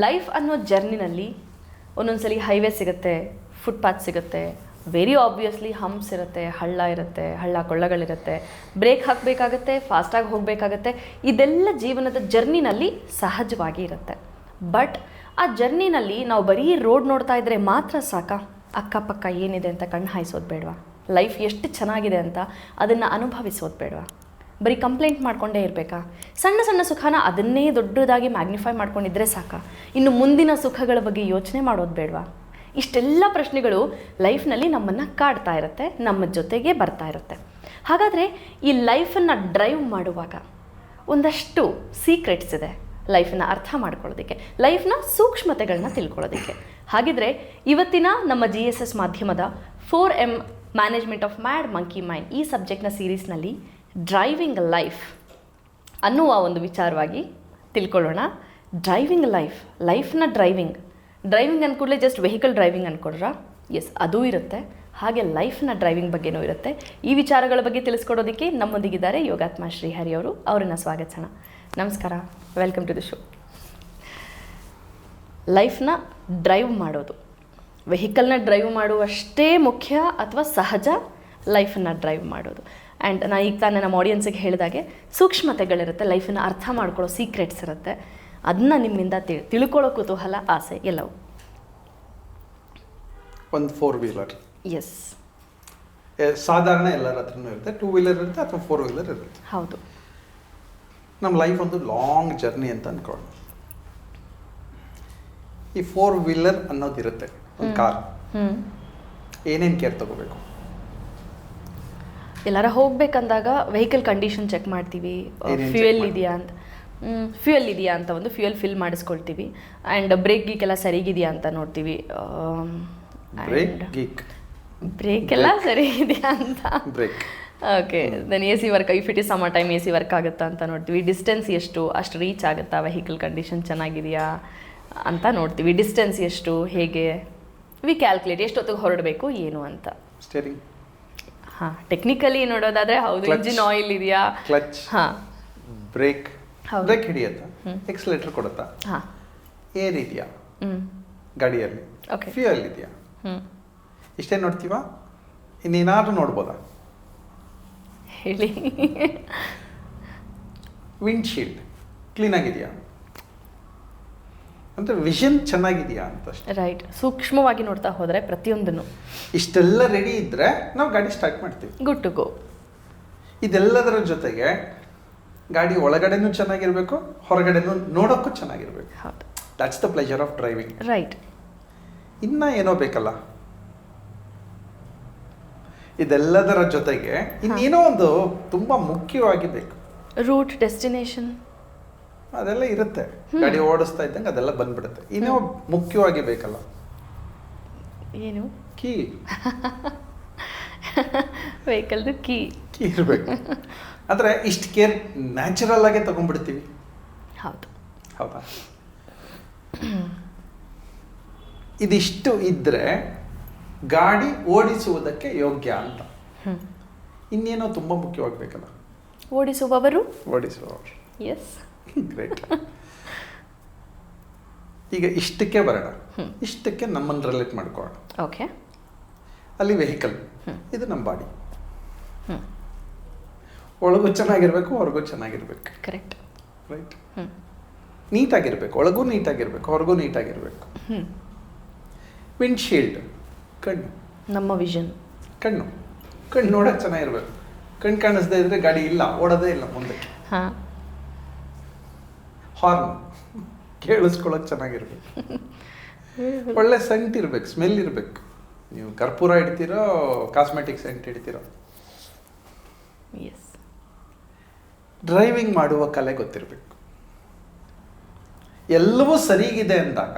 Life ಅನ್ನೋ ಜರ್ನಿನಲ್ಲಿ ಒಂದೊಂದ್ಸಲಿ ಹೈವೇ ಸಿಗುತ್ತೆ ಫುಟ್ಪಾತ್ ಸಿಗುತ್ತೆ ವೆರಿ ಆಬ್ವಿಯಸ್ಲಿ ಹಂಪ್ಸ್ ಇರುತ್ತೆ, ಹಳ್ಳ ಇರುತ್ತೆ, ಹಳ್ಳ ಕೊಳ್ಳಗಳಿರುತ್ತೆ. ಬ್ರೇಕ್ ಹಾಕಬೇಕಾಗತ್ತೆ ಫಾಸ್ಟಾಗಿ ಹೋಗಬೇಕಾಗತ್ತೆ, ಇದೆಲ್ಲ ಜೀವನದ ಜರ್ನಿನಲ್ಲಿ ಸಹಜವಾಗಿ ಇರುತ್ತೆ. ಬಟ್ ಆ ಜರ್ನಿನಲ್ಲಿ ನಾವು ಬರೀ ರೋಡ್ ನೋಡ್ತಾ ಇದ್ದರೆ ಮಾತ್ರ ಸಾಕ? ಅಕ್ಕಪಕ್ಕ ಏನಿದೆ ಅಂತ ಕಣ್ಣು ಹಾಯಿಸೋದು ಬೇಡವಾ? ಲೈಫ್ ಎಷ್ಟು ಚೆನ್ನಾಗಿದೆ ಅಂತ ಅದನ್ನು ಅನುಭವಿಸೋದು ಬೇಡವಾ? ಬರೀ ಕಂಪ್ಲೇಂಟ್ ಮಾಡ್ಕೊಂಡೇ ಇರಬೇಕಾ? ಸಣ್ಣ ಸಣ್ಣ ಸುಖನ ಅದನ್ನೇ ದೊಡ್ಡದಾಗಿ ಮ್ಯಾಗ್ನಿಫೈ ಮಾಡ್ಕೊಂಡಿದ್ರೆ ಸಾಕ. ಇನ್ನು ಮುಂದಿನ ಸುಖಗಳ ಬಗ್ಗೆ ಯೋಚನೆ ಮಾಡೋದು ಬೇಡವಾ? ಇಷ್ಟೆಲ್ಲ ಪ್ರಶ್ನೆಗಳು ಲೈಫ್ನಲ್ಲಿ ನಮ್ಮನ್ನು ಕಾಡ್ತಾ ಇರುತ್ತೆ, ನಮ್ಮ ಜೊತೆಗೆ ಬರ್ತಾ ಇರುತ್ತೆ. ಹಾಗಾದರೆ ಈ ಲೈಫನ್ನು ಡ್ರೈವ್ ಮಾಡುವಾಗ ಒಂದಷ್ಟು ಸೀಕ್ರೆಟ್ಸ್ ಇದೆ ಲೈಫನ್ನ ಅರ್ಥ ಮಾಡ್ಕೊಳ್ಳೋದಕ್ಕೆ ಲೈಫ್ನ ಸೂಕ್ಷ್ಮತೆಗಳನ್ನ ತಿಳ್ಕೊಳ್ಳೋದಕ್ಕೆ. ಹಾಗಿದ್ರೆ ಇವತ್ತಿನ ನಮ್ಮ ಜಿ ಎಸ್ ಎಸ್ ಮಾಧ್ಯಮದ four M management of mad monkey mind ಈ ಸಬ್ಜೆಕ್ಟ್ನ ಸೀರೀಸ್ನಲ್ಲಿ ಡ್ರೈವಿಂಗ್ ಲೈಫ್ ಅನ್ನುವ ಒಂದು ವಿಚಾರವಾಗಿ ತಿಳ್ಕೊಳ್ಳೋಣ. ಡ್ರೈವಿಂಗ್ ಲೈಫ್, ಲೈಫ್ನ ಡ್ರೈವಿಂಗ್. ಡ್ರೈವಿಂಗ್ ಅಂದ್ಕೂಡಲೇ ಜಸ್ಟ್ ವೆಹಿಕಲ್ ಡ್ರೈವಿಂಗ್ ಅಂದ್ಕೊಡ್ರ ಎಸ್, ಅದೂ ಇರುತ್ತೆ. ಹಾಗೆ ಲೈಫ್ನ ಡ್ರೈವಿಂಗ್ ಬಗ್ಗೆನೂ ಇರುತ್ತೆ. ಈ ವಿಚಾರಗಳ ಬಗ್ಗೆ ತಿಳಿಸ್ಕೊಡೋದಕ್ಕೆ ನಮ್ಮೊಂದಿಗಿದ್ದಾರೆ ಯೋಗಾತ್ಮ ಶ್ರೀಹರಿ ಅವರು. ಅವರನ್ನು ಸ್ವಾಗತಿಸೋಣ. ನಮಸ್ಕಾರ. ವೆಲ್ಕಮ್ ಟು ದ ಶೋ ಲೈಫ್ನ ಡ್ರೈವ್ ಮಾಡೋದು. ವೆಹಿಕಲ್ನ ಡ್ರೈವ್ ಮಾಡುವಷ್ಟೇ ಮುಖ್ಯ ಅಥವಾ ಸಹಜ ಲೈಫನ್ನು ಡ್ರೈವ್ ಮಾಡೋದು. ಆ್ಯಂಡ್ ನಾನು ಈಗ ತಾನೇ ನಮ್ಮ ಆಡಿಯನ್ಸಿಗೆ ಹೇಳಿದಾಗೆ ಸೂಕ್ಷ್ಮತೆಗಳಿರುತ್ತೆ ಲೈಫನ್ನು ಅರ್ಥ ಮಾಡ್ಕೊಳ್ಳೋ ಸೀಕ್ರೆಟ್ಸ್ ಇರುತ್ತೆ. ಅದನ್ನ ನಿಮ್ಮಿಂದ ತಿಳ್ ತಿಳ್ಕೊಳ್ಳೋ ಕುತೂಹಲ ಆಸೆ ಎಲ್ಲವೂ. ಒಂದು ಫೋರ್ ವೀಲರ್ ಎಸ್ ಸಾಧಾರಣ ಎಲ್ಲರ ಹತ್ರನೂ ಇರುತ್ತೆ ಟೂ ವೀಲರ್ ಇರುತ್ತೆ ಅಥವಾ ಫೋರ್ ವೀಲರ್ ಇರುತ್ತೆ. ಹೌದು. ನಮ್ಮ ಲೈಫ್ ಒಂದು ಲಾಂಗ್ ಜರ್ನಿ ಅಂತ ಅನ್ಕೊಳ್ಳೋಣ. ಈ ಫೋರ್ ವೀಲರ್ ಅನ್ನೋದಿರುತ್ತೆ ಒಂದು ಕಾರ್ ಏನೇನು ಕೇರ್ ತಗೋಬೇಕು? ಎಲ್ಲಾರ ಹೋಗ್ಬೇಕಂದಾಗ ವೆಹಿಕಲ್ ಕಂಡೀಷನ್ ಚೆಕ್ ಮಾಡ್ತೀವಿ ಫ್ಯೂಯಲ್ ಮಾಡ್ತೀವಿ? ಇದೆಯಾ ಅಂತ. ಫ್ಯೂಯಲ್ ಇದೆಯಾ ಅಂತ ಒಂದು ಫ್ಯೂಯಲ್ ಫಿಲ್ ಮಾಡಿಸ್ಕೊಳ್ತೀವಿ. ಆ್ಯಂಡ್ ಬ್ರೇಕ್ ಗೀಕೆಲ್ಲ ಸರಿಗಿದೆಯಾ ಅಂತ ನೋಡ್ತೀವಿ. ಬ್ರೇಕ್ ಎಲ್ಲ ಸರಿ ಇದೆಯಾ ಅಂತ. Brake okay then A C work if it is some time A C work ಆಗುತ್ತಾ ಅಂತ ನೋಡ್ತೀವಿ. ಡಿಸ್ಟೆನ್ಸ್ ಎಷ್ಟು ಅಷ್ಟು ರೀಚ್ ಆಗುತ್ತಾ ವೆಹಿಕಲ್ ಕಂಡೀಷನ್ ಚೆನ್ನಾಗಿದೆಯಾ ಅಂತ ನೋಡ್ತೀವಿ. ಡಿಸ್ಟೆನ್ಸ್ ಎಷ್ಟು ಹೇಗೆ? ವಿ ಕ್ಯಾಲ್ಕುಲೇಟ್ ಎಷ್ಟೊತ್ತಿಗೆ ಹೊರಡಬೇಕು ಏನು ಅಂತ. ಸ್ಟೇರಿಂಗ್ ಹಾಂ ಟೆಕ್ನಿಕಲಿ ನೋಡೋದಾದ್ರೆ ಹೌದು. ಇಂಜಿನ್ ಆಯಿಲ್ ಇದೆಯಾ? ಕ್ಲಚ್ ಹಾ. ಬ್ರೇಕ್ ಹೌದು. ಬ್ರೇಕ್ ಹಿಡಿಯುತ್ತಾ? ಎಕ್ಸಲೇಟರ್ ಕೊಡುತ್ತಾ? ಹಾ. ಏರ್ ಇದೆಯಾ? ಗಾಡಿಯಲ್ಲಿ. ಓಕೆ ಫ್ಯೂಯಲ್ ಇದೆಯಾ? ಹ್ಞೂ ಇಷ್ಟೇ ನೋಡ್ತೀವಾ? ಇನ್ನೇನಾದರೂ ನೋಡ್ಬೋದಾ? ಹೇಳಿ. ವಿಂಡ್ಶೀಲ್ಡ್ ಕ್ಲೀನ್ ಆಗಿದೆಯಾ? ವಿಷನ್ ಚೆನ್ನಾಗಿದೆಯಾ ಅಂತ ರೈಟ್ ಸೂಕ್ಷ್ಮವಾಗಿ ನೋಡ್ತಾ ಹೋದರೆ ಪ್ರತಿಯೊಂದನ್ನು. ಇಷ್ಟೆಲ್ಲ ರೆಡಿ ಇದ್ದರೆ ನಾವು ಗಾಡಿ ಸ್ಟಾರ್ಟ್ ಮಾಡ್ತೀವಿ. ಗುಡ್ ಟು ಗೋ ಇದೆಲ್ಲದರ ಜೊತೆಗೆ ಗಾಡಿ ಒಳಗಡೆನೂ ಚೆನ್ನಾಗಿರಬೇಕು ಹೊರಗಡೆನೂ ನೋಡೋಕ್ಕೂ ಚೆನ್ನಾಗಿರಬೇಕು. ಹೌದು. That's the pleasure of driving right ಇನ್ನ ಏನೋ ಬೇಕಲ್ಲ? ಇದೆಲ್ಲದರ ಜೊತೆಗೆ ಇನ್ನೇನೋ ಒಂದು ತುಂಬಾ ಮುಖ್ಯವಾಗಿ ಬೇಕು. ರೂಟ್ ಡೆಸ್ಟಿನೇಷನ್ ಅದೆಲ್ಲ ಇರುತ್ತೆ. ಗಾಡಿ ಓಡಿಸ್ತಾ ಇದ್ದಂಗೆ ಅದೆಲ್ಲ ಬಂದ್ಬಿಡುತ್ತೆ. ಇನ್ನೂ ಮುಖ್ಯವಾಗಿ ಬೇಕಲ್ಲ? ಏನು? ಕೀ. ವೆಹಿಕಲ್ದು ಕೀ. ಕೀ ಇರಬೇಕು. ಅಂದ್ರೆ ಇಷ್ಟು ಕೇರ್ ನ್ಯಾಚುರಲ್ ಆಗೇ ತಗೊಂಡ್ಬಿಡ್ತೀವಿ. ಹೌದು. ಹೌದಾ? ಇದಿಷ್ಟು ಇದ್ದರೆ ಗಾಡಿ ಓಡಿಸುವುದಕ್ಕೆ ಯೋಗ್ಯ ಅಂತ. ಇನ್ನೇನೋ ತುಂಬ ಮುಖ್ಯವಾಗಬೇಕಲ್ಲ ಓಡಿಸುವವರು? ಓಡಿಸುವವರು. ಎಸ್ ಗ್ರೇಟ್ ಈಗ ಇಷ್ಟಕ್ಕೆ ಬರೋಣ. ಇಷ್ಟಕ್ಕೆ ನಮ್ಮನ್ನು ರಿಲೇಟ್ ಮಾಡ್ಕೊಳ್ಳೋಣ. ಓಕೆ ಅಲ್ಲಿ ವೆಹಿಕಲ್ ಇದು ನಮ್ಮ ಬಾಡಿ ಒಳಗೂ ಚೆನ್ನಾಗಿರ್ಬೇಕು ಹೊರಗೂ ಚೆನ್ನಾಗಿರ್ಬೇಕು. ಕರೆಕ್ಟ್ ರೈಟ್ ನೀಟಾಗಿರ್ಬೇಕು ಒಳಗೂ ನೀಟಾಗಿರ್ಬೇಕು ಹೊರಗೂ ನೀಟಾಗಿರ್ಬೇಕು. ವಿಂಡ್ಶೀಲ್ಡ್ ಕಣ್ಣು. ನಮ್ಮ ವಿಷನ್ ಕಣ್ಣು. ಕಣ್ಣು ನೋಡೋಕೆ ಚೆನ್ನಾಗಿರ್ಬೇಕು. ಕಣ್ಣು ಕಾಣಿಸ್ದೇ ಇದ್ರೆ ಗಾಡಿ ಇಲ್ಲ ಓಡೋದೇ ಇಲ್ಲ ಮುಂದೆ ಹಾಂ. ಹಾರ್ನ್ ಕೇಳಿಸ್ಕೊಳ್ಳೋಕೆ ಚೆನ್ನಾಗಿರ್ಬೇಕು. ಒಳ್ಳೆ ಸೆಂಟ್ ಇರ್ಬೇಕು ಸ್ಮೆಲ್ ಇರಬೇಕು. ನೀವು ಕರ್ಪೂರ ಇಡ್ತೀರೋ ಕಾಸ್ಮೆಟಿಕ್ ಸೆಂಟ್ ಇಡ್ತೀರೋ ಎಸ್ ಡ್ರೈವಿಂಗ್ ಮಾಡುವ ಕಲೆ ಗೊತ್ತಿರಬೇಕು. ಎಲ್ಲವೂ ಸರಿಗಿದೆ ಅಂದಾಗ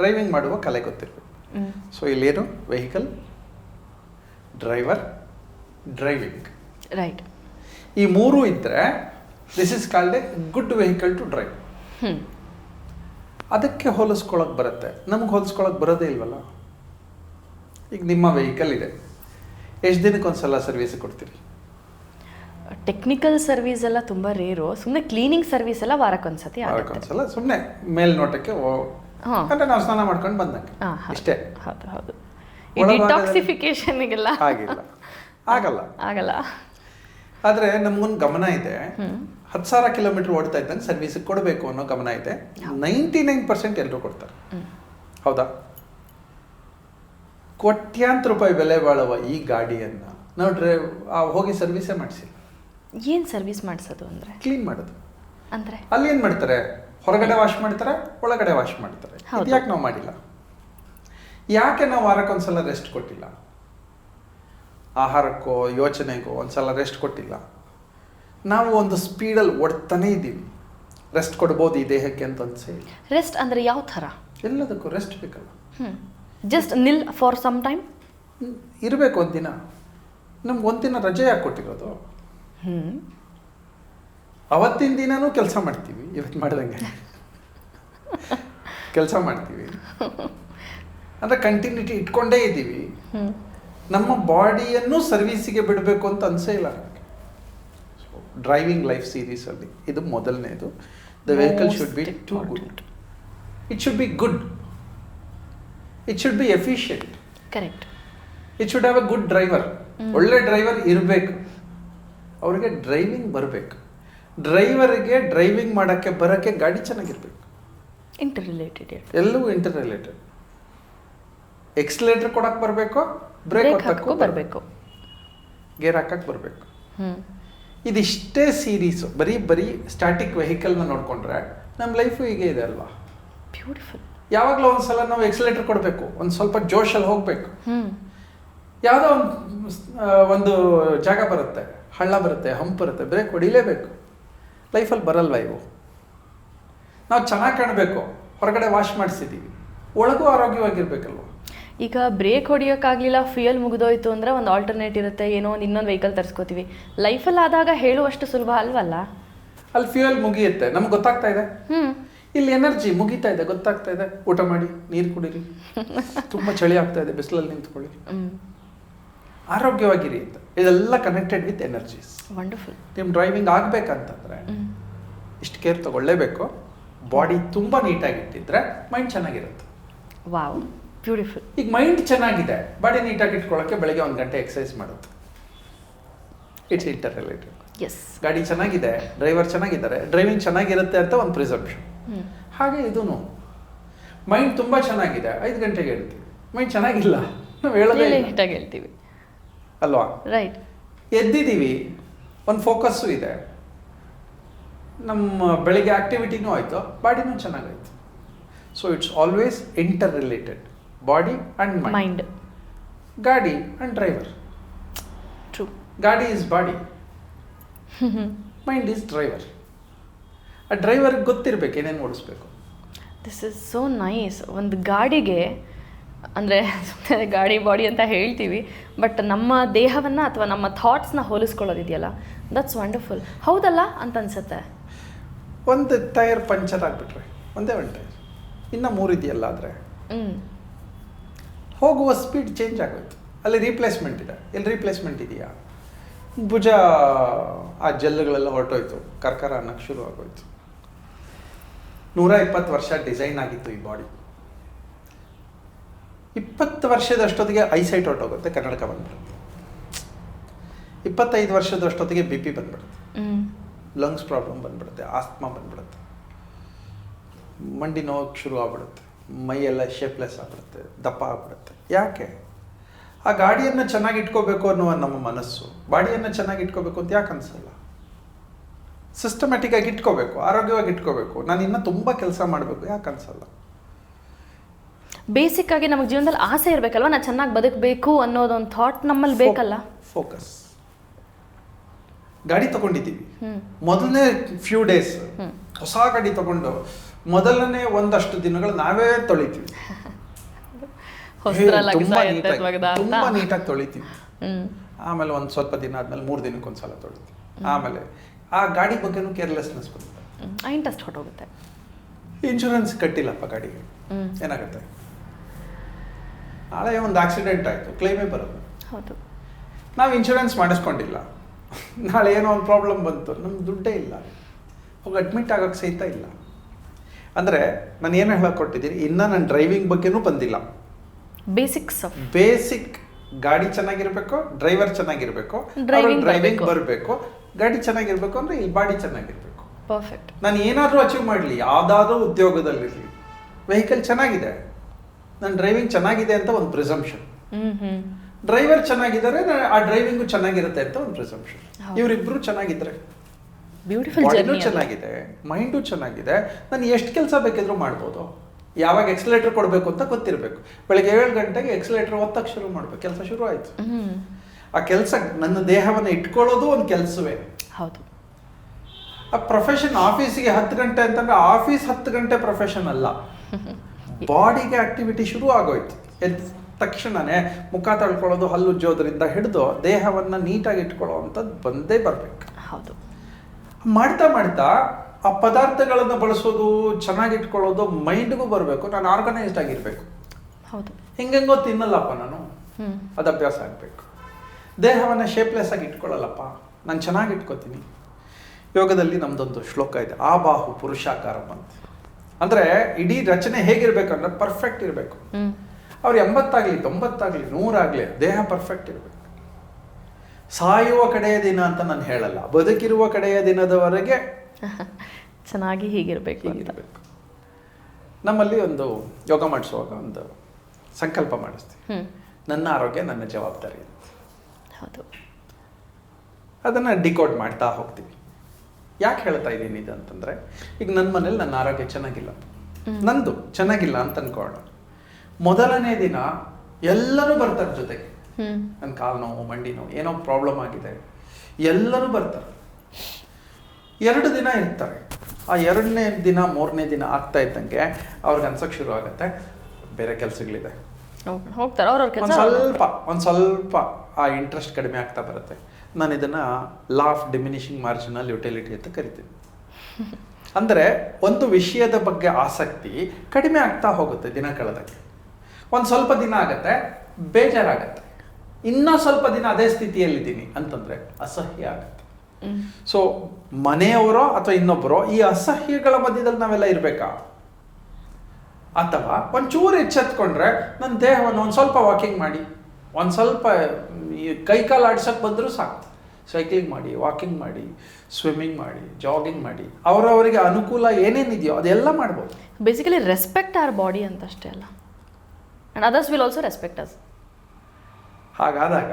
ಡ್ರೈವಿಂಗ್ ಮಾಡುವ ಕಲೆ ಗೊತ್ತಿರಬೇಕು. ಸೊ ಇಲ್ಲೇನು? ವೆಹಿಕಲ್ ಡ್ರೈವರ್ ಡ್ರೈವಿಂಗ್ ರೈಟ್ ಈ ಮೂರು ಇದ್ದರೆ this is called a good vehicle to drive ಅದಕ್ಕೆ ಹೋಲಿಸ್ಕೊಳಕ್ ಬರುತ್ತೆ. ನಮ್ಗೆ ಹೋಲಿಸ್ಕೊಳಕ್ ಬರೋದೇ ಇಲ್ವಲ್ಲ? ಈಗ ನಿಮ್ಮ ವೆಹಿಕಲ್ ಇದೆ. ಎಷ್ಟು ದಿನಕ್ಕೆ ಒಂದ್ಸಲ ಸರ್ವಿಸ್ ಕೊಡ್ತೀರಿ? ಟೆಕ್ನಿಕಲ್ ಸರ್ವಿಸ್ ಎಲ್ಲ ತುಂಬ ರೇರು ಸುಮ್ಮನೆ ಕ್ಲೀನಿಂಗ್ ಸರ್ವಿಸ್ ಎಲ್ಲ ವಾರಕ್ಕೊಂದ್ಸತಿ ವಾರಕ್ಕೊಂದ್ಸಲ ಸುಮ್ಮನೆ ಮೇಲ್ನೋಟಕ್ಕೆ ಓ ಹಾ. ಅಂದ್ರೆ ನಾವು ಸ್ನಾನ ಮಾಡ್ಕೊಂಡು ಬಂದಂಗೆ. ಇಷ್ಟೇ. ಹೌದು ಹೌದು. ಡಿಟಾಕ್ಸಿಫಿಕೇಶನ್ಗೆಲ್ಲ ಆಗಿಲ್ಲ ಆಗಲ್ಲ. ಆಗಲ್ಲ. ಆದರೆ ನಮಗೊಂದು ಗಮನ ಇದೆ. ಹತ್ತು ಸಾವಿರ ಕಿಲೋಮೀಟರ್ ಓಡ್ತಾ ಇದ್ದಂಗೆ ಸರ್ವಿಸಿಗೆ ಕೊಡಬೇಕು ಅನ್ನೋ ಗಮನ ಇದೆ. ನೈಂಟಿ ನೈನ್ ಪರ್ಸೆಂಟ್ ಎಲ್ಲರೂ ಕೊಡ್ತಾರೆ. ಹೌದಾ? ಕೋಟ್ಯಾಂತರ ರೂಪಾಯಿ ಬೆಲೆ ಬಾಳುವ ಈ ಗಾಡಿಯನ್ನು ನಾವು ಡ್ರೈವ್ ಹೋಗಿ ಸರ್ವಿಸೇ ಮಾಡಿಸಿ ಏನು ಸರ್ವಿಸ್ ಮಾಡಿಸೋದು ಅಂದರೆ? ಕ್ಲೀನ್ ಮಾಡೋದು. ಅಂದರೆ? ಅಲ್ಲಿ ಏನು ಮಾಡ್ತಾರೆ? ಹೊರಗಡೆ ವಾಶ್ ಮಾಡ್ತಾರೆ ಒಳಗಡೆ ವಾಶ್ ಮಾಡ್ತಾರೆ. ಯಾಕೆ ನಾವು ಮಾಡಿಲ್ಲ? ಯಾಕೆ ನಾವು ವಾರಕ್ಕೊಂದ್ಸಲ ರೆಸ್ಟ್ ಕೊಟ್ಟಿಲ್ಲ? ಆಹಾರಕ್ಕೋ ಯೋಚನೆಗೋ ಒಂದ್ಸಲ ರೆಸ್ಟ್ ಕೊಟ್ಟಿಲ್ಲ? ನಾವು ಒಂದು ಸ್ಪೀಡಲ್ಲಿ ಓಡ್ತಾನೇ ಇದ್ದೀವಿ. ರೆಸ್ಟ್ ಕೊಡ್ಬೋದು ಈ ದೇಹಕ್ಕೆ ಅಂತ ಅನ್ಸೇ ರೆಸ್ಟ್ ಅಂದರೆ ಯಾವ ಥರ? ಎಲ್ಲದಕ್ಕೂ ರೆಸ್ಟ್ ಬೇಕಲ್ಲ. ಜಸ್ಟ್ ನಿಲ್ ಫಾರ್ ಸಮ್ ಟೈಮ್ ಇರಬೇಕು ಒಂದಿನ ನಮ್ಗೆ ಒಂದಿನ ರಜೆ ಯಾಕೆ ಕೊಟ್ಟಿರೋದು? ಅವತ್ತಿನ ದಿನನೂ ಕೆಲಸ ಮಾಡ್ತೀವಿ ಇವತ್ತು ಮಾಡ್ದಂಗೆ. ಕೆಲಸ ಮಾಡ್ತೀವಿ. ಅಂದರೆ ಕಂಟಿನ್ಯೂಟಿ ಇಟ್ಕೊಂಡೇ ಇದ್ದೀವಿ. ನಮ್ಮ ಬಾಡಿಯನ್ನು ಸರ್ವೀಸಿಗೆ ಬಿಡಬೇಕು ಅಂತ ಅನ್ಸೇ ಇಲ್ಲ. ಡ್ರೈವಿಂಗ್ ಲೈಫ್ ಸೀರೀಸಲ್ಲಿ ಇದು ಮೊದಲನೇದು. The vehicle should be to good. It should be good it should be efficient correct it should have a good driver ಒಳ್ಳೆ ಡ್ರೈವರ್ ಇರಬೇಕು. ಅವರಿಗೆ ಡ್ರೈವಿಂಗ್ ಬರಬೇಕು. ಡ್ರೈವರ್ಗೆ ಡ್ರೈವಿಂಗ್ ಮಾಡೋಕ್ಕೆ ಬರೋಕ್ಕೆ ಗಾಡಿ ಚೆನ್ನಾಗಿರ್ಬೇಕು. ಇಂಟರ್ ರಿಲೇಟೆಡ್ ಎಲ್ಲವೂ ಇಂಟರ್ ರಿಲೇಟೆಡ್ ಎಕ್ಸ್ಲೇಟರ್ ಕೊಡಕ್ಕೆ ಬರಬೇಕು? ಬ್ರೇಕ್ ಹಾಕಕ್ಕೂ ಬರಬೇಕು. ಗೇರ್ ಹಾಕಕ್ಕೆ ಬರಬೇಕು. ಇದಿಷ್ಟೇ ಸೀರೀಸು. ಬರೀ ಬರೀ ಸ್ಟ್ಯಾಟಿಕ್ ವೆಹಿಕಲ್ನ ನೋಡಿಕೊಂಡ್ರೆ ನಮ್ಮ ಲೈಫು ಹೀಗೆ ಇದೆ ಅಲ್ವಾ? ಬ್ಯೂಟಿಫುಲ್ ಯಾವಾಗಲೂ ಒಂದು ಸಲ ನಾವು ಎಕ್ಸಲೇಟರ್ ಕೊಡಬೇಕು. ಒಂದು ಸ್ವಲ್ಪ ಜೋಶಲ್ಲಿ ಹೋಗಬೇಕು. ಯಾವುದೋ ಒಂದು ಒಂದು ಜಾಗ ಬರುತ್ತೆ. ಹಳ್ಳ ಬರುತ್ತೆ ಹಂಪ್ ಬರುತ್ತೆ. ಬ್ರೇಕ್ ಹೊಡಿಲೇಬೇಕು. ಲೈಫಲ್ಲಿ ಬರಲ್ವ ಇವು? ನಾವು ಚೆನ್ನಾಗಿ ಕಾಣಬೇಕು. ಹೊರಗಡೆ ವಾಶ್ ಮಾಡಿಸಿದ್ದೀವಿ ಒಳಗೂ ಆರೋಗ್ಯವಾಗಿರ್ಬೇಕಲ್ವ? ಈಗ ಬ್ರೇಕ್ ಹೊಡಿಯೋಕ್ಕಾಗಲಿಲ್ಲ ಫ್ಯೂಯಲ್ ಮುಗಿದೋಯ್ತು ಅಂದರೆ ಒಂದು ಆಲ್ಟರ್ನೇಟ್ ಇರುತ್ತೆ ಏನೋ ಒಂದು ಇನ್ನೊಂದು ವೆಹಿಕಲ್ ತರಿಸ್ಕೋತೀವಿ. ಲೈಫಲ್ಲಿ ಆದಾಗ ಹೇಳುವಷ್ಟು ಸುಲಭ ಅಲ್ವಲ್ಲ? ಅಲ್ಲಿ ಫ್ಯೂಯಲ್ ಮುಗಿಯುತ್ತೆ. ನಮ್ಗೆ ಗೊತ್ತಾಗ್ತಾ ಇದೆ? ಹ್ಞೂ ಇಲ್ಲಿ ಎನರ್ಜಿ ಮುಗಿತಾ ಇದೆ ಗೊತ್ತಾಗ್ತಾ ಇದೆ. ಊಟ ಮಾಡಿ ನೀರು ಕುಡೀರಿ. ತುಂಬ ಚಳಿ ಆಗ್ತಾ ಇದೆ ಬಿಸಿಲಲ್ಲಿ ನಿಂತ್ಕೊಳ್ಳಿ. ಆರೋಗ್ಯವಾಗಿರಿ ಅಂತ. ಇದೆಲ್ಲ ಕನೆಕ್ಟೆಡ್ ವಿತ್ ಎನರ್ಜೀಸ್ ವಂಡರ್ಫುಲ್ ನಿಮ್ಮ ಡ್ರೈವಿಂಗ್ ಆಗಬೇಕಂತಂದ್ರೆ ಇಷ್ಟು ಕೇರ್ ತಗೊಳ್ಳೇಬೇಕು. ಬಾಡಿ ತುಂಬ ನೀಟಾಗಿ ಇಟ್ಟಿದ್ರೆ ಮೈಂಡ್ ಚೆನ್ನಾಗಿರುತ್ತೆ. ವಾವ್ ಬ್ಯೂಟಿಫುಲ್ ಈಗ ಮೈಂಡ್ ಚೆನ್ನಾಗಿದೆ ಬಾಡಿ ನೀಟಾಗಿ ಇಟ್ಕೊಳ್ಳೋಕ್ಕೆ ಬೆಳಗ್ಗೆ ಒಂದು ಗಂಟೆ ಎಕ್ಸಸೈಸ್ ಮಾಡುತ್ತೆ ಇಟ್ಸ್ ಇಂಟರ್ ರಿಲೇಟೆಡ್ ಎಸ್ ಗಾಡಿ ಚೆನ್ನಾಗಿದೆ ಡ್ರೈವರ್ ಚೆನ್ನಾಗಿದ್ದಾರೆ ಡ್ರೈವಿಂಗ್ ಚೆನ್ನಾಗಿರುತ್ತೆ ಅಂತ ಒಂದು ಪ್ರಿಸಪ್ಷನ್ ಹಾಗೆ ಇದೂ ಮೈಂಡ್ ತುಂಬ ಚೆನ್ನಾಗಿದೆ ಐದು ಗಂಟೆಗೆ ಹೇಳ್ತೀವಿ ಮೈಂಡ್ ಚೆನ್ನಾಗಿಲ್ಲ ನಾವು ಹೇಳೋದೇ ನೀಟಾಗಿ ಲೇಟಾಗಿ ಹೇಳ್ತೀವಿ. ಅಲ್ವಾ? ರೈಟ್ ಎದ್ದಿದ್ದೀವಿ ಒಂದು ಫೋಕಸ್ಸು ಇದೆ. ನಮ್ಮ ಬೆಳಿಗ್ಗೆ ಆಕ್ಟಿವಿಟಿನೂ ಆಯಿತು ಬಾಡಿನೂ ಚೆನ್ನಾಗಾಯ್ತು so it's always interrelated body and mind gaadi and driver true gaadi is body mind is driver ಆ ಡ್ರೈವರ್ಗೆ ಗೊತ್ತಿರಬೇಕು ಏನೇನು ಓಡಿಸ್ಬೇಕು. ದಿಸ್ ಇಸ್ ಸೋ ನೈಸ್ ಒಂದು ಗಾಡಿಗೆ ಅಂದರೆ ಸುಮ್ಮನೆ ಗಾಡಿ ಬಾಡಿ ಅಂತ ಹೇಳ್ತೀವಿ ಬಟ್ ನಮ್ಮ ದೇಹವನ್ನು ಅಥವಾ ನಮ್ಮ ಥಾಟ್ಸ್ನ ಹೋಲಿಸ್ಕೊಳ್ಳೋದಿದೆಯಲ್ಲ? ದಟ್ಸ್ ವಂಡರ್ಫುಲ್ ಹೌದಲ್ಲ ಅಂತ ಅನ್ಸುತ್ತೆ. ಒಂದು ಟೈರ್ ಪಂಚರ್ ಆಗಿಬಿಟ್ರೆ ಒಂದೇ ಒಂದು ಟೈರ್. ಇನ್ನು ಮೂರು ಇದೆಯಲ್ಲ ಆದರೆ. ಹ್ಞೂ ಹೋಗುವ ಸ್ಪೀಡ್ ಚೇಂಜ್ ಆಗೋಯ್ತು. ಅಲ್ಲಿ ರೀಪ್ಲೇಸ್ಮೆಂಟ್ ಇದೆ. ಇಲ್ಲಿ ರೀಪ್ಲೇಸ್ಮೆಂಟ್ ಇದೆಯಾ? ಭುಜ ಆ ಜೆಲ್ಗಳೆಲ್ಲ ಹೊರಟೋಯ್ತು. ಕರ್ಕರ ಅನ್ನಕ್ಕೆ ಶುರು ಆಗೋಯ್ತು. ನೂರ ಇಪ್ಪತ್ತು ವರ್ಷ ಡಿಸೈನ್ ಆಗಿತ್ತು ಈ ಬಾಡಿ ಇಪ್ಪತ್ತು ವರ್ಷದಷ್ಟೊತ್ತಿಗೆ ಐಸೈಟ್ ಹೊರಟೋಗುತ್ತೆ ಕನ್ನಡಕ ಬಂದ್ಬಿಡುತ್ತೆ. ಇಪ್ಪತ್ತೈದು ವರ್ಷದಷ್ಟೊತ್ತಿಗೆ ಬಿ ಪಿ ಬಂದ್ಬಿಡುತ್ತೆ. ಲಂಗ್ಸ್ ಪ್ರಾಬ್ಲಮ್ ಬಂದ್ಬಿಡುತ್ತೆ ಆಸ್ಮಾ ಬಂದ್ಬಿಡುತ್ತೆ. ಮಂಡಿ ನೋವು ಶುರು ಆಗ್ಬಿಡುತ್ತೆ. ಮೈಯೆಲ್ಲ ಶೇಪ್ಲೆಸ್ ಆಗ್ಬಿಡುತ್ತೆ ದಪ್ಪ ಆಗ್ಬಿಡುತ್ತೆ. ಯಾಕೆ? ಆ ಗಾಡಿಯನ್ನು ಚೆನ್ನಾಗಿ ಇಟ್ಕೋಬೇಕು ಅನ್ನುವ ನಮ್ಮ ಮನಸ್ಸು. ಬಾಡಿಯನ್ನು ಚೆನ್ನಾಗಿ ಇಟ್ಕೋಬೇಕು ಅಂತ ಯಾಕೆ ಅನಿಸಲ್ಲ? ಸಿಸ್ಟಮ್ಯಾಟಿಕ್ ಆಗಿ ಇಟ್ಕೋಬೇಕು ಆರೋಗ್ಯವಾಗಿ ಇಟ್ಕೋಬೇಕು. ನಾನು ಇನ್ನೂ ತುಂಬ ಕೆಲಸ ಮಾಡಬೇಕು ಯಾಕೆ ಅನಿಸಲ್ಲ? ಬೇಸಿಕ್ ಆಗಿ ನಮಗೆ ಜೀವನದಲ್ಲಿ ಆಸೆ ಇರಬೇಕಲ್ವ? ನಾನು ಚೆನ್ನಾಗಿ ಬದುಕಬೇಕು ಅನ್ನೋದೊಂದು ಥಾಟ್ ನಮ್ಮಲ್ಲಿ ಬೇಕಲ್ಲ? ಫೋಕಸ್ ಗಾಡಿ ತಗೊಂಡಿದ್ದೀವಿ. ಮೊದಲನೇ ಫ್ಯೂ ಡೇಸ್. ಹೊಸ ಗಾಡಿ ತಗೊಂಡು ಮೊದಲನೇ ಒಂದಷ್ಟು ದಿನಗಳು ನಾವೇ ತೊಳಿತೀವಿ. ತುಂಬಾ ನೀಟಾಗಿ- ತ್ವಗ್ದ ತುಂಬಾ ನೀಟಾಗಿ ತೊಳಿತೀವಿ. ಆಮೇಲೆ ಒಂದು ಸ್ವಲ್ಪ ದಿನ ಆದ್ಮೇಲೆ ಮೂರು ದಿನಕ್ಕೆ ಒಂದ್ಸಲ ತೊಳಿತೀವಿ. ಆಮೇಲೆ ಆ ಗಾಡಿ ಬಗ್ಗೆನೂ ಕೇರ್ಲೆಸ್ನೆಸ್ ಬರುತ್ತೆ. ಆ ಇಂಟ್ರೆಸ್ಟ್ ಹೊಟ್ಟೋಗುತ್ತೆ ಇನ್ಶೂರೆನ್ಸ್ ಕಟ್ಟಿಲ್ಲಪ್ಪ ಗಾಡಿಗೆ ಏನಾಗುತ್ತೆ? ನಾಳೆ ಒಂದು ಆಕ್ಸಿಡೆಂಟ್ ಆಯಿತು ಕ್ಲೈಮೇ ಬರೋದು. ಹೌದು. ನಾವು ಇನ್ಶೂರೆನ್ಸ್ ಮಾಡಿಸ್ಕೊಂಡಿಲ್ಲ. ನಾಳೆ ಏನೋ ಒಂದು ಪ್ರಾಬ್ಲಮ್ ಬಂತು ನಮ್ಗೆ ದುಡ್ಡೇ ಇಲ್ಲ. ಹೋಗಿ ಅಡ್ಮಿಟ್ ಆಗೋಕ್ಕೆ ಸಹಿತ ಇಲ್ಲ. ಅಂದರೆ ನಾನು ಏನು ಹೇಳಕ್ಕೆ ಕೊಟ್ಟಿದ್ದೀನಿ ಇನ್ನೂ ನನ್ನ ಡ್ರೈವಿಂಗ್ ಬಗ್ಗೆನೂ ಬಂದಿಲ್ಲ. ಬೇಸಿಕ್ಸ್ ಬೇಸಿಕ್ ಗಾಡಿ ಚೆನ್ನಾಗಿರ್ಬೇಕು ಡ್ರೈವರ್ ಚೆನ್ನಾಗಿರ್ಬೇಕು ಡ್ರೈವಿಂಗ್ ಬರಬೇಕು. ಗಾಡಿ ಚೆನ್ನಾಗಿರ್ಬೇಕು ಅಂದರೆ ಈ ಬಾಡಿ ಚೆನ್ನಾಗಿರ್ಬೇಕು. ಪರ್ಫೆಕ್ಟ್ ನಾನು ಏನಾದರೂ ಅಚೀವ್ ಮಾಡಲಿ ಯಾವುದಾದ್ರೂ ಉದ್ಯೋಗದಲ್ಲಿರಲಿ. ವೆಹಿಕಲ್ ಚೆನ್ನಾಗಿದೆ. ನನ್ನ ಡ್ರೈವಿಂಗ್ ಚೆನ್ನಾಗಿದೆ ಅಂತ ಒಂದು ಪ್ರಿಸಂಪ್ಷನ್ ಡ್ರೈವರ್ ಚೆನ್ನಾಗಿದ್ದಾರೆ ಆ ಡ್ರೈವಿಂಗು ಚೆನ್ನಾಗಿರುತ್ತೆ ಅಂತ ಒಂದು ಪ್ರಿಸಂಪ್ಷನ್ ಇವರಿಬ್ಬರು ಇವರಿಬ್ರು ಚೆನ್ನಾಗಿದ್ರೆ. ಬ್ಯೂಟಿಫುಲ್ ಬಾಡಿನೂ ಜರ್ನಿ ಚೆನ್ನಾಗಿದೆ ಮೈಂಡು ಚೆನ್ನಾಗಿದೆ. ನಾನು ಎಷ್ಟು ಕೆಲಸ ಬೇಕಿದ್ರೂ ಮಾಡ್ಬೋದು. ಯಾವಾಗ ಎಕ್ಸಲೇಟರ್ ಕೊಡಬೇಕು ಅಂತ ಗೊತ್ತಿರಬೇಕು. ಬೆಳಗ್ಗೆ ಏಳು ಗಂಟೆಗೆ ಎಕ್ಸಲೇಟರ್ ಒತ್ತಕ್ಕೆ ಶುರು ಮಾಡಬೇಕು. ಕೆಲಸ ಶುರು ಆಯಿತು. ಆ ಕೆಲಸ ನನ್ನ ದೇಹವನ್ನು ಇಟ್ಕೊಳ್ಳೋದು ಒಂದು ಕೆಲಸವೇ. ಹೌದು. ಆ ಪ್ರೊಫೆಷನ್ ಆಫೀಸಿಗೆ ಹತ್ತು ಗಂಟೆ ಅಂತಂದ್ರೆ ಆಫೀಸ್ ಹತ್ತು ಗಂಟೆ ಪ್ರೊಫೆಷನ್ ಅಲ್ಲ. ಬಾಡಿಗೆ ಆಕ್ಟಿವಿಟಿ ಶುರು ಆಗೋಯ್ತು. ಎದ್ ತಕ್ಷಣನೇ ಮುಖ ತಳ್ಕೊಳ್ಳೋದು ಹಲ್ಲುಜ್ಜೋದ್ರಿಂದ ಹಿಡಿದು ದೇಹವನ್ನು ನೀಟಾಗಿ ಇಟ್ಕೊಳ್ಳೋ ಅಂಥದ್ದು ಬಂದೇ ಬರಬೇಕು. ಹೌದು. ಮಾಡ್ತಾ ಮಾಡ್ತಾ ಆ ಪದಾರ್ಥಗಳನ್ನು ಬಳಸೋದು ಚೆನ್ನಾಗಿಟ್ಕೊಳ್ಳೋದು ಮೈಂಡ್ಗೂ ಬರಬೇಕು. ನಾನು ಆರ್ಗನೈಸ್ಡ್ ಆಗಿರಬೇಕು. ಹೌದು. ಹಿಂಗೆಂಗೋ ತಿನ್ನಲ್ಲಪ್ಪ ನಾನು. ಅದು ಅಭ್ಯಾಸ ಆಗಬೇಕು. ದೇಹವನ್ನು ಶೇಪ್ಲೆಸ್ ಆಗಿ ಇಟ್ಕೊಳ್ಳಲ್ಲಪ್ಪ. ನಾನು ಚೆನ್ನಾಗಿ ಇಟ್ಕೋತೀನಿ. ಯೋಗದಲ್ಲಿ ನಮ್ದೊಂದು ಶ್ಲೋಕ ಇದೆ. ಆ ಬಾಹು ಪುರುಷಾಕಾರ ಅಂತ. ಅಂದರೆ ಇಡೀ ರಚನೆ ಹೇಗಿರ್ಬೇಕಂದ್ರೆ ಪರ್ಫೆಕ್ಟ್ ಇರಬೇಕು. ಅವ್ರು ಎಂಬತ್ತಾಗಲಿ ತೊಂಬತ್ತಾಗಲಿ ನೂರಾಗಲಿ ದೇಹ ಪರ್ಫೆಕ್ಟ್ ಇರಬೇಕು. ಸಾಯುವ ಕಡೆಯ ದಿನ ಅಂತ ನಾನು ಹೇಳಲ್ಲ. ಬದುಕಿರುವ ಕಡೆಯ ದಿನದವರೆಗೆ ಚೆನ್ನಾಗಿ ಹೀಗಿರಬೇಕು ಹೀಗಿರಬೇಕು. ನಮ್ಮಲ್ಲಿ ಒಂದು ಯೋಗ ಮಾಡಿಸುವಾಗ ಒಂದು ಸಂಕಲ್ಪ ಮಾಡಿಸ್ತೀವಿ. ನನ್ನ ಆರೋಗ್ಯ ನನ್ನ ಜವಾಬ್ದಾರಿ ಹೌದು. ಅದನ್ನು ಡಿಕೋಡ್ ಮಾಡ್ತಾ ಹೋಗ್ತೀವಿ. ಯಾಕೆ ಹೇಳ್ತಾ ಇದ್ದೀನಿ ಇದು ಅಂತಂದರೆ ಈಗ ನನ್ನ ಮನೇಲಿ ನನ್ನ ಆರೋಗ್ಯ ಚೆನ್ನಾಗಿಲ್ಲ. ನಂದು ಚೆನ್ನಾಗಿಲ್ಲ ಅಂತ ಅನ್ಕೋಣ. ಮೊದಲನೇ ದಿನ ಎಲ್ಲರೂ ಬರ್ತಾರೆ ಜೊತೆಗೆ. ನನ್ನ ಕಾಲು ನೋವು ಮಂಡಿ ನೋವು ಏನೋ ಪ್ರಾಬ್ಲಮ್ ಆಗಿದೆ. ಎಲ್ಲರೂ ಬರ್ತಾರೆ. ಎರಡು ದಿನ ಇರ್ತಾರೆ. ಆ ಎರಡನೇ ದಿನ ಮೂರನೇ ದಿನ ಆಗ್ತಾ ಇದ್ದಂಗೆ ಅವ್ರಿಗೆ ಅನ್ಸೋಕೆ ಶುರು ಆಗುತ್ತೆ. ಬೇರೆ ಕೆಲಸಗಳಿದೆ. ಹೋಗ್ತಾರೆ. ಒಂದು ಸ್ವಲ್ಪ ಒಂದು ಸ್ವಲ್ಪ ಆ ಇಂಟ್ರೆಸ್ಟ್ ಕಡಿಮೆ ಆಗ್ತಾ ಬರುತ್ತೆ. ನಾನು ಇದನ್ನು ಲಾಫ್ ಡಿಮಿನಿಷಿಂಗ್ ಮಾರ್ಜಿನಲ್ ಯುಟಿಲಿಟಿ ಅಂತ ಕರಿತೀನಿ. ಅಂದರೆ ಒಂದು ವಿಷಯದ ಬಗ್ಗೆ ಆಸಕ್ತಿ ಕಡಿಮೆ ಆಗ್ತಾ ಹೋಗುತ್ತೆ ದಿನ ಕಳೆದಕ್ಕೆ. ಒಂದು ಸ್ವಲ್ಪ ದಿನ ಆಗುತ್ತೆ ಬೇಜಾರಾಗತ್ತೆ. ಇನ್ನೂ ಸ್ವಲ್ಪ ದಿನ ಅದೇ ಸ್ಥಿತಿಯಲ್ಲಿದ್ದೀನಿ ಅಂತಂದರೆ ಅಸಹ್ಯ ಆಗುತ್ತೆ. ಸೊ ಮನೆಯವರೋ ಅಥವಾ ಇನ್ನೊಬ್ಬರೋ ಈ ಅಸಹ್ಯಗಳ ಮಧ್ಯದಲ್ಲಿ ನಾವೆಲ್ಲ ಇರಬೇಕಾ? ಅಥವಾ ಒಂಚೂರು ಎಚ್ಚೆತ್ಕೊಂಡ್ರೆ ನನ್ನ ದೇಹವನ್ನು ಒಂದು ಸ್ವಲ್ಪ ವಾಕಿಂಗ್ ಮಾಡಿ ಒಂದು ಸ್ವಲ್ಪ ಈ ಕೈಕಾಲು ಆಡ್ಸೋಕ್ಕೆ ಬಂದರೂ ಸಾಕು. ಸೈಕ್ಲಿಂಗ್ ಮಾಡಿ ವಾಕಿಂಗ್ ಮಾಡಿ ಸ್ವಿಮ್ಮಿಂಗ್ ಮಾಡಿ ಜಾಗಿಂಗ್ ಮಾಡಿ ಅವರವರಿಗೆ ಅನುಕೂಲ ಏನೇನಿದೆಯೋ ಅದೆಲ್ಲ ಮಾಡ್ಬೋದು. ಬೇಸಿಕಲಿ ರೆಸ್ಪೆಕ್ಟ್ ಆರ್ ಬಾಡಿ ಅಂತ ಅಷ್ಟೇ ಅಲ್ಲ. And others will also respect us ಹಾಗಾದಾಗ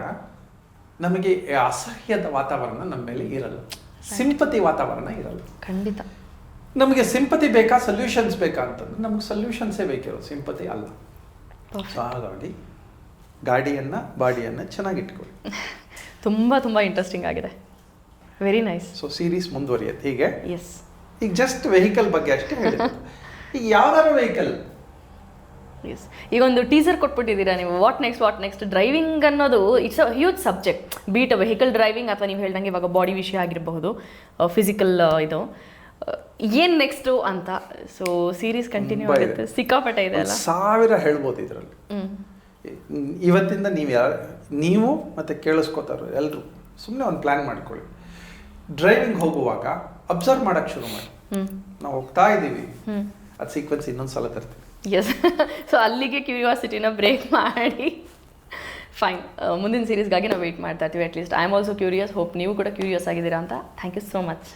ನಮಗೆ ಅಸಹ್ಯದ ವಾತಾವರಣ ನಮ್ಮ ಮೇಲೆ ಇರಲ್ಲ. ಸಿಂಪತಿ ವಾತಾವರಣ ಇರಲ್ಲ. ಖಂಡಿತ. ನಮಗೆ ಸಿಂಪತಿ ಬೇಕಾ ಸೊಲ್ಯೂಷನ್ಸ್ ಬೇಕಾ ಅಂತಂದ್ರೆ ನಮಗೆ ಸೊಲ್ಯೂಷನ್ಸೇ ಬೇಕಿರೋ ಸಿಂಪತಿ ಅಲ್ಲ. ಸೊ ಹಾಗಾಗಿ ಗಾಡಿಯನ್ನು ಬಾಡಿಯನ್ನು ಚೆನ್ನಾಗಿಟ್ಕೊಳ್ಳಿ. ತುಂಬ ತುಂಬ ಇಂಟ್ರೆಸ್ಟಿಂಗ್ ಆಗಿದೆ. ವೆರಿ ನೈಸ್ ಸೊ ಸೀರೀಸ್ ಮುಂದುವರಿಯುತ್ತೆ. ಹೀಗೆ? ಎಸ್ ಈಗ ಜಸ್ಟ್ ವೆಹಿಕಲ್ ಬಗ್ಗೆ ಅಷ್ಟೇ ಹೇಳಿದ್ದು. ಈಗ ಯಾವ್ದಾದ್ರು ವೆಹಿಕಲ್ ಎಸ್ ಈಗ ಒಂದು ಟೀಸರ್ ಕೊಟ್ಬಿಟ್ಟಿದ್ದೀರಾ ನೀವು. What next what next driving ಅನ್ನೋದು it's a huge subject be it vehicle driving ಅಥವಾ ನೀವು ಹೇಳ್ದಂಗೆ ಇವಾಗ ಬಾಡಿ ವಿಷಯ ಆಗಿರಬಹುದು. ಫಿಸಿಕಲ್ ಇದು. ಏನು ನೆಕ್ಸ್ಟು ಅಂತ? ಸೊ ಸೀರೀಸ್ ಕಂಟಿನ್ಯೂ ಆಗುತ್ತೆ. ಸಿಕ್ಕಾಪಟ್ಟೆ ಇದೆ ಅಲ್ಲ? ಸಾವಿರ ಹೇಳ್ಬೋದು ಇದರಲ್ಲಿ. ಇವತ್ತಿಂದ ನೀವು ಯಾರು ನೀವು ಮತ್ತೆ ಕೇಳಿಸ್ಕೋತಾರೋ ಎಲ್ಲರೂ ಸುಮ್ಮನೆ ಒಂದು ಪ್ಲ್ಯಾನ್ ಮಾಡ್ಕೊಳ್ಳಿ. ಡ್ರೈವಿಂಗ್ ಹೋಗುವಾಗ ಅಬ್ಸರ್ವ್ ಮಾಡೋಕ್ಕೆ ಶುರು ಮಾಡಿ. ನಾವು ಹೋಗ್ತಾ ಇದ್ದೀವಿ. ಅದು ಸೀಕ್ವೆನ್ಸ್ ಇನ್ನೊಂದು ಸಲ ತರ್ತೀವಿ ಎಸ್ ಸೊ ಅಲ್ಲಿಗೆ ಕ್ಯೂರಿಯಾಸಿಟಿನ ಬ್ರೇಕ್ ಮಾಡಿ. ಫೈನ್ ಮುಂದಿನ ಸೀರೀಸ್ಗಾಗಿ ನಾವು ವೆಯ್ಟ್ ಮಾಡ್ತಾ ಇರ್ತೀವಿ at least I am also curious hope ನೀವು ಕೂಡ ಕ್ಯೂರಿಯಸ್ ಆಗಿದ್ದೀರಾ ಅಂತ. Thank you so much